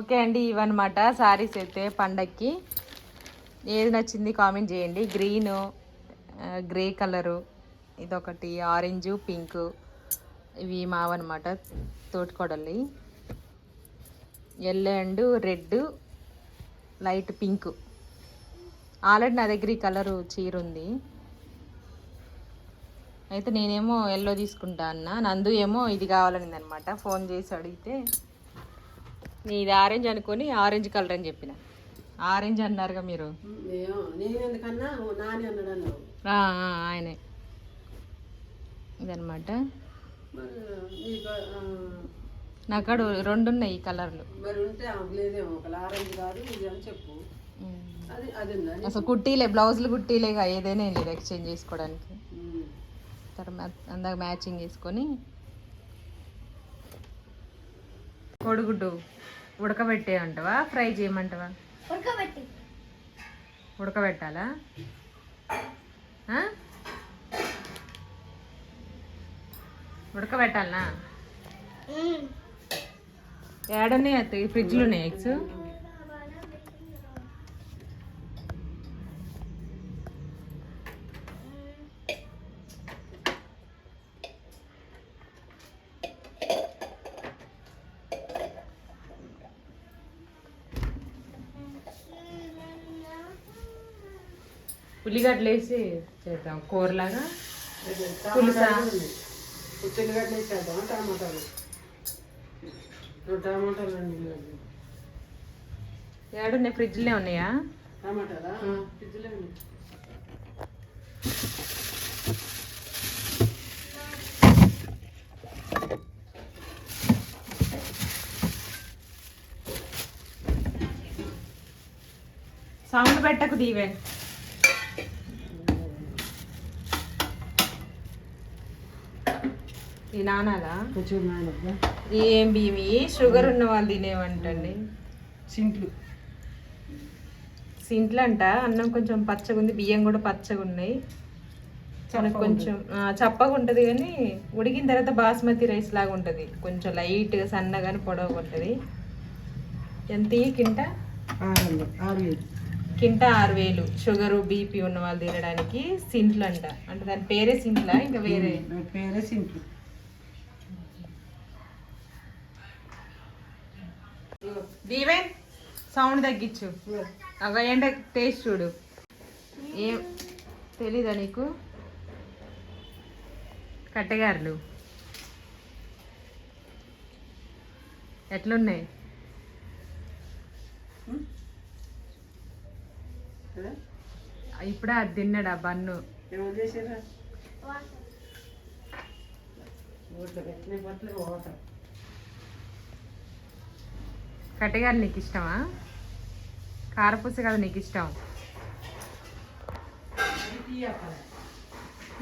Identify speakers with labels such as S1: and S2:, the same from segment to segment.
S1: Okay అండి ఇవన్నమాట. శారీస్ అయితే పండక్కి. ఏది నచ్చింది కామెంట్ చేయండి. గ్రీను గ్రే కలరు ఇదొకటి ఆరెంజ్ పింక్ ఇవి మావన్నమాట తోటికోడలి yellow and red light pink. Already నా దగ్గర ఈ కలరు చీర ఉంది. అయితే నేనేమో ఎల్లో తీసుకుంటా అన్న. నందు ఏమో ఇది కావాలనింది అనమాట ఫోన్ చేసి అడిగితే ఇది ఆరెంజ్ అనుకొని ఆరెంజ్ కలర్ అని చెప్పిన. ఆరెంజ్ అన్నారుగా మీరు. ఆయనే. ఇదనమాట
S2: నీకు
S1: రెండు ఉన్నాయి ఈ కలర్లు. అసలు కుట్టీలే బ్లౌజులు కుట్టీలేగా ఏదైనా లేదు ఎక్స్చేంజ్ చేసుకోవడానికి. తర్వాత అందాక మ్యాచింగ్ చేసుకొని కోడిగుడ్డు ఉడకబెట్టే అంటవా? ఫ్రై చేయమంటావా?
S3: ఉడకబెట్టి.
S1: ఉడకబెట్టాలా? ఉడకబెట్టాలనా? ఏడనే అత్తయ్య ఫ్రిడ్జ్లో ఉన్నాయి ఎగ్స్? ఉల్లిగడ్డలు వేసి చేద్దాం. కూరలాగా? పులుసా?
S2: టమాటాలు. రెండు ఉల్లిగడ్డలు.
S1: ఏడున్నాయి? ఫ్రిడ్జ్లో ఉన్నాయా?
S2: టమాటాలా? ఫ్రిడ్జ్లో ఉంది
S1: సౌండ్ పెట్టకు దీవే ఈ నానాలా
S2: కొంచెం నానబ్బా.
S1: ఏం బియ్యం ఇవి? షుగర్ ఉన్న వాళ్ళు తినేవంటండి.
S2: సింట్లు.
S1: సింట్లు అంట అన్నం కొంచెం పచ్చగా ఉంది బియ్యం కూడా పచ్చగా ఉన్నాయి మనకు కొంచెం ఆ, చప్పగా ఉంటుంది కానీ ఉడికిన తర్వాత బాస్మతి రైస్ లాగా ఉంటుంది కొంచెం లైట్గా సన్నగాని పొడవుగా ఉంటుంది ఎంత ఈ కింట?
S2: ఆరు వందలు ఆరు వేలు
S1: కింట ఆరు వేలు షుగరు బీపీ ఉన్న వాళ్ళు తినడానికి సింట్లు అంట అంటే దాని పేరే సింట్లా? ఇంకా వేరే?
S2: నా పేరే సింట్లు.
S1: దీవెన్ సౌండ్ తగ్గించు. ఒక ఎండ టేస్ట్ చూడు. ఏం తెలీదా నీకు? కట్టెగారులు. ఎట్లున్నాయి? ఇప్పుడే అది తిన్నాడు ఆ బన్ను.
S2: చేసారా
S1: కట్టెగారు నీకు ఇష్టమా? కారపూస కదా నీకు ఇష్టం.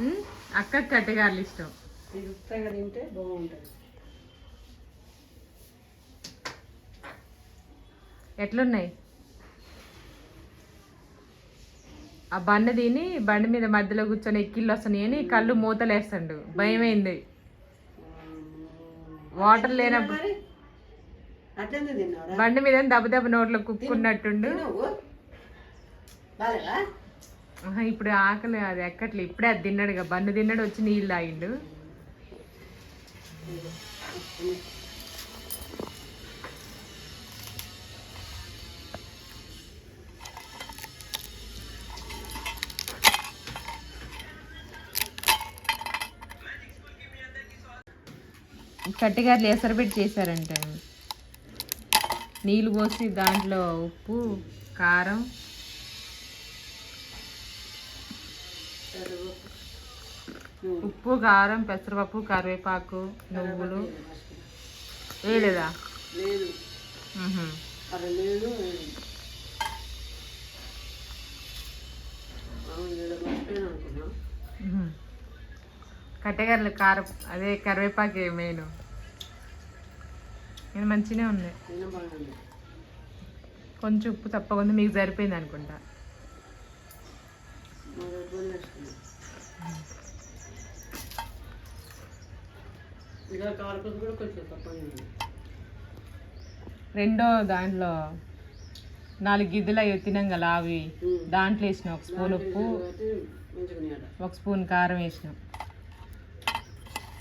S1: ఉమ్? అక్కకి కట్టెగారులు ఇష్టం.
S2: తింటే బాగుంటుంది.
S1: ఎట్లున్నాయి? ఆ బండి తిని బండి మీద మధ్యలో కూర్చొని ఎక్కిళ్ళు వస్తున్నాయి అని కళ్ళు మూతలేస్తాడు. భయమైంది. వాటర్ లేనప్పుడు బండి మీద దెబ్బ దెబ్బ నోట్లో కుక్కున్నట్టుండు. ఇప్పుడు ఆకలి అది ఎక్కట్లే. ఇప్పుడే అది తిన్నాడు ఇక బన్ను తిన్నాడు వచ్చి నీళ్ళు తాగిండు. కట్టిగారులు ఎసరబెట్టి చేశారంట. నీళ్ళు పోసి దాంట్లో ఉప్పు కారం. ఉప్పు కారం పెసరపప్పు కరివేపాకు నువ్వులు. వేయలేదా?
S2: లేదు
S1: కారం అదే కరివేపాకు మెయిన్. ఇది మంచిగానే ఉంది. కొంచెం ఉప్పు తప్పకుండా మీకు సరిపోయింది అనుకుంటా. రెండో దాంట్లో నాలుగు గిద్దెలు అవి తినాం కదా అవి. దాంట్లో వేసినాం ఒక స్పూన్ ఉప్పు.
S2: మంచిగా.
S1: ఒక స్పూన్ కారం వేసినాం.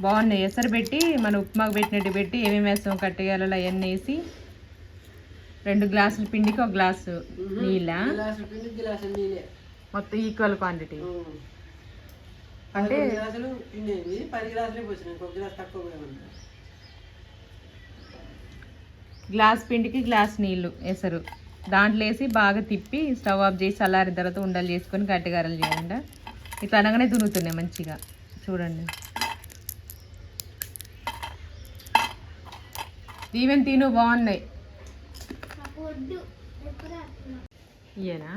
S1: బాగున్నాయి. ఎసరు పెట్టి మన ఉప్మాకు పెట్టినట్టు పెట్టి ఏమేమి వేస్తాం కట్టెగాలలో అవన్నీ వేసి రెండు గ్లాసుల పిండికి ఒక గ్లాసు నీళ్ళ? మొత్తం ఈక్వల్ క్వాంటిటీ. అంటే
S2: గ్లాస్
S1: పిండికి గ్లాస్ నీళ్ళు ఎసరు. దాంట్లో వేసి బాగా తిప్పి స్టవ్ ఆఫ్ చేసి చల్లారిన తర్వాత ఉండలు చేసుకొని గట్టిగారలు చేయండి ఇట్లా అనగానే దునుగుతున్నాయి మంచిగా. చూడండి. దీవెన్ తిను బాగున్నాయి ఇయేనా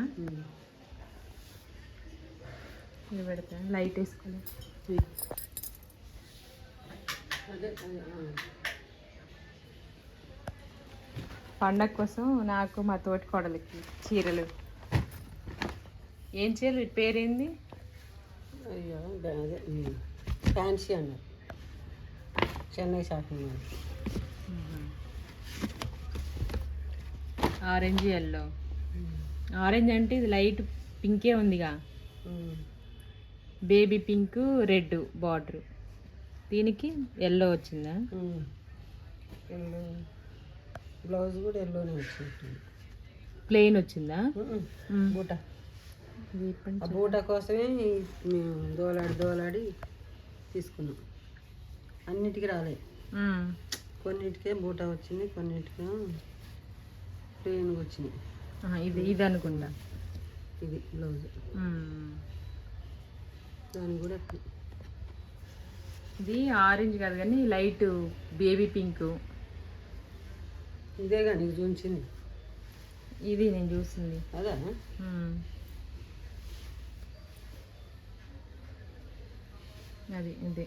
S1: ఇవి పెడతా లైట్ వేసుకోలేదు. పండగ కోసం నాకు మా తోటి కోడలికి చీరలు. ఏం చీరలు? పేరేంది?
S2: అయ్యో. ఫ్యాన్సీ అన్నారు. Chennai shopping mall.
S1: Orange yellow orange అంటే ఇది లైట్ పింకే ఉందిగా. బేబీ పింక్ రెడ్ బార్డర్ దీనికి ఎల్లో వచ్చిందా?
S2: బ్లౌజ్ కూడా ఎల్లోనే వచ్చింది.
S1: ప్లెయిన్ వచ్చిందా.
S2: బూట. బూట కోసమే మేము దోలాడి దోలాడి తీసుకున్నాం. అన్నిటికీ రాలే.
S1: మ్మ్.
S2: కొన్నిటికే బూట వచ్చింది కొన్నిటికే ప్లెయిన్గా
S1: ఆహా, ఇది ఇది అనుకుంటా.
S2: ఇది బ్లౌజ్. దాని కూడా
S1: ఇది ఆరెంజ్ కాదు కానీ లైట్ బేబీ పింక్.
S2: ఇదేగా నీకు చూపించింది
S1: ఇది నేను చూసింది.
S2: అదా.
S1: అది ఇది.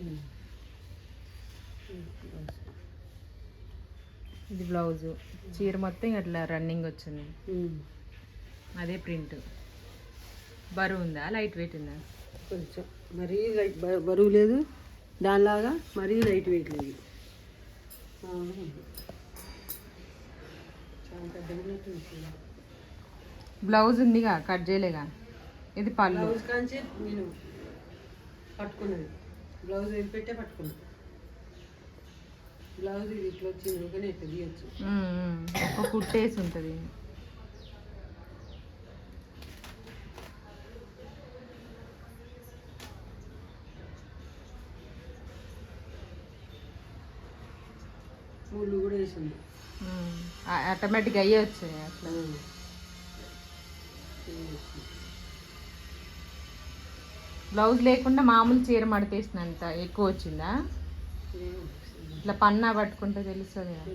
S1: ఇది బ్లౌజు. చీర మొత్తం అట్లా రన్నింగ్ వచ్చింది. అదే ప్రింట్ బరువు ఉందా? లైట్ వెయిట్ ఉందా?
S2: కొంచెం. మరీ లైట్ బరువు లేదు. దానిలాగా మరీ లైట్ వెయిట్ లేదు.
S1: బ్లౌజ్ ఉందిగా? కట్ చేయలేగా? ఇది పళ్ళు.
S2: బ్లౌజ్ కాంచి నేను పట్టుకున్నది. బ్లౌజ్ వదిలిపెట్టే పట్టుకున్నా. బ్లౌజ్ ఇట్లా వచ్చింది కానీ ఇట్లా తీయచ్చు.
S1: ఒక కుట్టేసి ఉంటుంది.
S2: ముళ్ళు కూడా వేసింది
S1: ఆటోమేటిక్గా అయ్యే వచ్చాయి అట్లా. బ్లౌజ్ లేకుండా మామూలు చీర మడతేసినంత ఎక్కువ వచ్చిందా. ఇట్లా పన్నా పట్టుకుంటే తెలుస్తుంది కదా.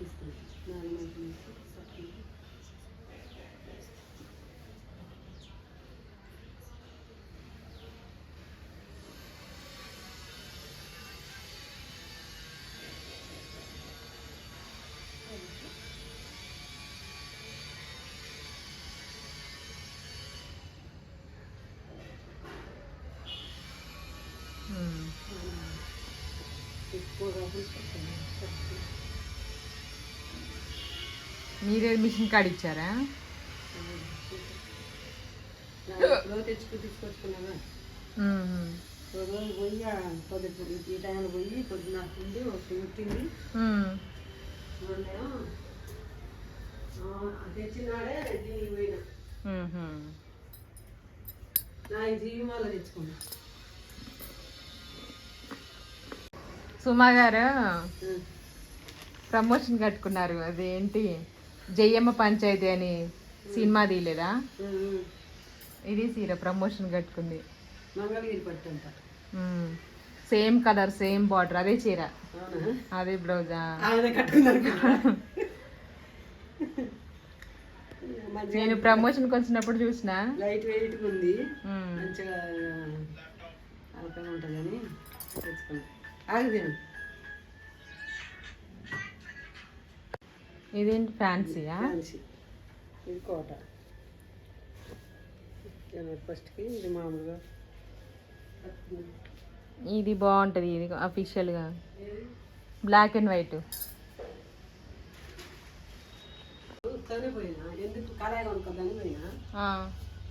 S1: మీరే మిషన్ కాడ ఇచ్చారా
S2: తెచ్చుకు తీసుకొచ్చుకున్నాను రోజు పోయి పొద్దు ఈ టైంలో పోయి తెచ్చినాడే దీనికి పోయినా. నా జీవిమాల తెచ్చుకున్నా.
S1: సుమా గారు. ప్రమోషన్ కట్టుకున్నారు. అదేంటి? జయమ్మ పంచాయతీ అని సినిమా తీయలేదా. ఇది సీర ప్రమోషన్ కట్టుకుంది. సేమ్ కలర్ సేమ్ బార్డర్ అదే చీర. అదే బ్లౌజా? నేను ప్రమోషన్కి వచ్చినప్పుడు చూసిన.
S2: లైట్ వెయిట్గా ఉంది. మంచిగా అలకగా ఉంటుందని తెచ్చుకున్నా. ఆగి తిను
S1: ఇదేంటి ఫ్యాన్సీయా
S2: ఫ్యాన్సీ. ఇది కోట. ఫస్ట్కి ఇది మామూలుగా.
S1: ఇది బాగుంటుంది ఇది అఫీషియల్గా బ్లాక్ అండ్ వైట్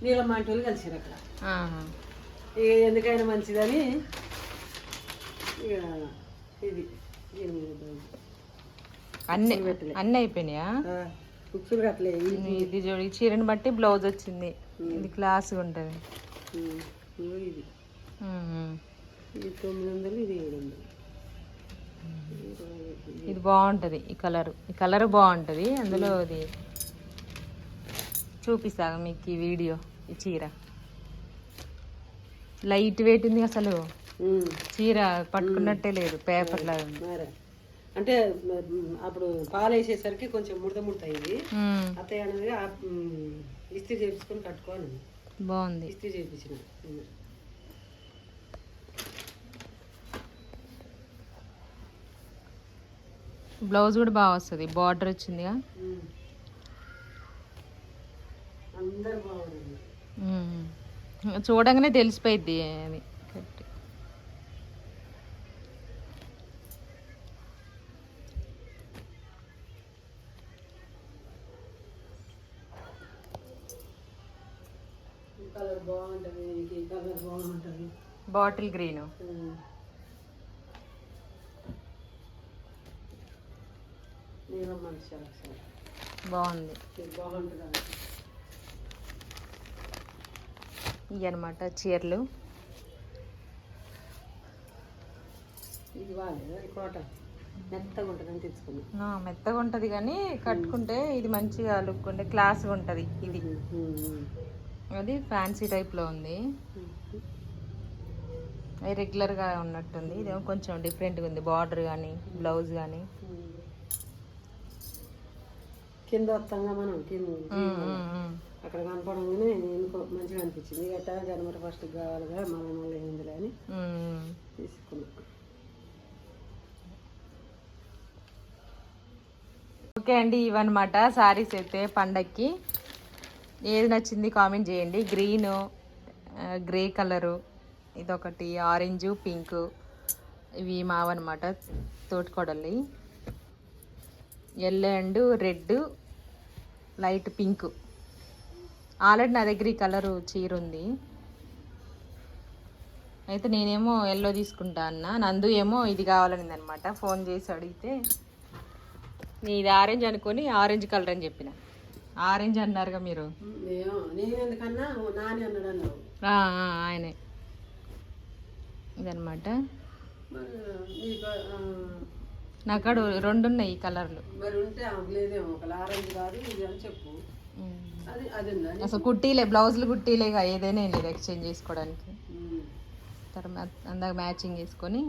S2: నీళ్ళ మాంటి కలిసిరు అక్కడ. ఎందుకైనా మంచిదని ఇది.
S1: అన్ని అన్ని అయిపోయినాయా?
S2: బుక్సులు
S1: ఇది ఈ చీరని బట్టి బ్లౌజ్ వచ్చింది. ఇది క్లాస్గా ఉంటుంది.
S2: ఇది.
S1: ఉమ్.
S2: ఇది తొమ్మిది వందలు ఇది ఏడు వందలు.
S1: ఇది బాగుంటుంది ఈ కలర్. ఈ కలర్ బాగుంటుంది అందులో ఇది చూపిస్తా మీకు ఈ వీడియో ఈ చీర. లైట్ వెయిట్ ఉంది అసలు. చీర పట్టుకున్నట్టే లేదు పేపర్ లాగా
S2: అంటే అప్పుడు పాలు వేసేసరికి కొంచెం ముడత ముడత అయింది అత్తయ్య అనేది ఇస్త్రీ చేపించుకొని కట్టుకోవాలి
S1: బాగుంది.
S2: ఇస్త్రీ చేయించిన.
S1: బ్లౌజ్ కూడా బాగా వస్తుంది. బార్డర్ వచ్చిందిగా. చూడంగానే తెలిసిపోయిద్ది అది కరెక్ట్.
S2: ఈ కలర్ బాగుంటుంది ఈ కలర్ బాగుంటుంది.
S1: Bottle green. బాగుంది. ఇవి అనమాట చీరలు.
S2: ఇది కోట. మెత్తగా తెచ్చుకున్నాం
S1: ఆ, మెత్తగా ఉంటుంది కానీ కట్టుకుంటే ఇది మంచిగా లుక్ ఉంటే క్లాస్గా ఉంటుంది ఇది. అది ఫ్యాన్సీ టైప్లో ఉంది. అది రెగ్యులర్గా ఉన్నట్టుంది. ఇదేమో కొంచెం డిఫరెంట్గా ఉంది. బార్డర్ కానీ బ్లౌజ్ కానీ
S2: కింద వస్తాంగా మనం కింద అక్కడ కనపడంగానే మంచిగా అనిపించింది. గట్టా జనవరి ఫస్ట్ కావాలిగా మళ్ళీ మళ్ళీ ఏందిలే అని తీసుకున్నా.
S1: ఓకే అండి ఇవన్నమాట సారీస్ అయితే పండక్కి. ఏది నచ్చింది కామెంట్ చేయండి. గ్రీన్ గ్రే కలరు ఇదొకటి ఆరెంజ్ పింక్ ఇవి మావన్నమాట తోటికోడలి yellow and red light pink. Already నా దగ్గర ఈ కలరు చీర ఉంది. అయితే నేనేమో ఎల్లో తీసుకుంటా అన్న. నందు ఏమో ఇది కావాలనింది అనమాట ఫోన్ చేసి అడిగితే నేను ఇది ఆరెంజ్ అనుకొని ఆరెంజ్ కలర్ అని చెప్పిన. ఆరెంజ్ అన్నారుగా మీరు? ఆయనే. ఇదనమాట
S2: నీకు
S1: రెండు ఉన్నాయి ఈ కలర్లు. అసలు కుట్టీలే బ్లౌజులు కుట్టీలేగా ఏదైనా ఎక్స్చేంజ్ చేసుకోవడానికి. తర్వాత అందాక మ్యాచింగ్ చేసుకొని